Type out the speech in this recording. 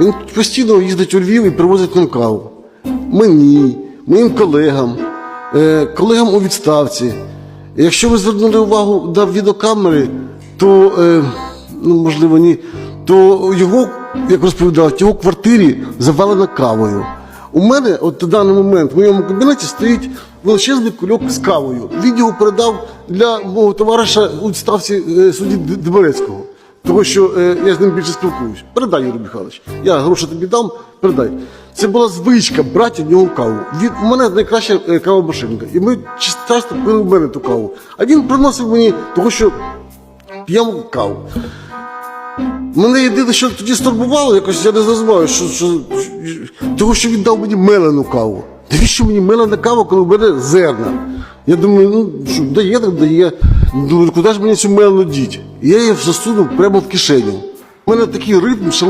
Він постійно їздить у Львів і привозить нам каву. Мені, моїм колегам, е, колегам у відставці. Якщо ви звернули увагу на відеокамери, то, е, ну, можливо, ні, то його, як розповідають, його квартирі завалено кавою. У мене, от на даний момент, в моєму кабінеті стоїть величезний кульок з кавою. Він передав для мого товариша у відставці е, судді Деберецького. Тому що е, я з ним більше спілкуюсь. Передай, Юрій Михайлович. Я гроші тобі дам, передай. Це була звичка брати в нього каву. Він, у мене найкраща е, кавомашинка. І ми часто пили в мене ту каву. А він приносив мені, тому що п'ємо каву. Мене єдине, що тоді стурбувало, якось я не зрозумів, що, що, що, того, що він дав мені мелену каву. Навіщо мені мелена кава, коли в мене зерна? Я думаю, ну що дає, так дає. Думаю, куди ж мені цю мелену діть? Я її засунув прямо в кишеню. У мене такий ритм шалений.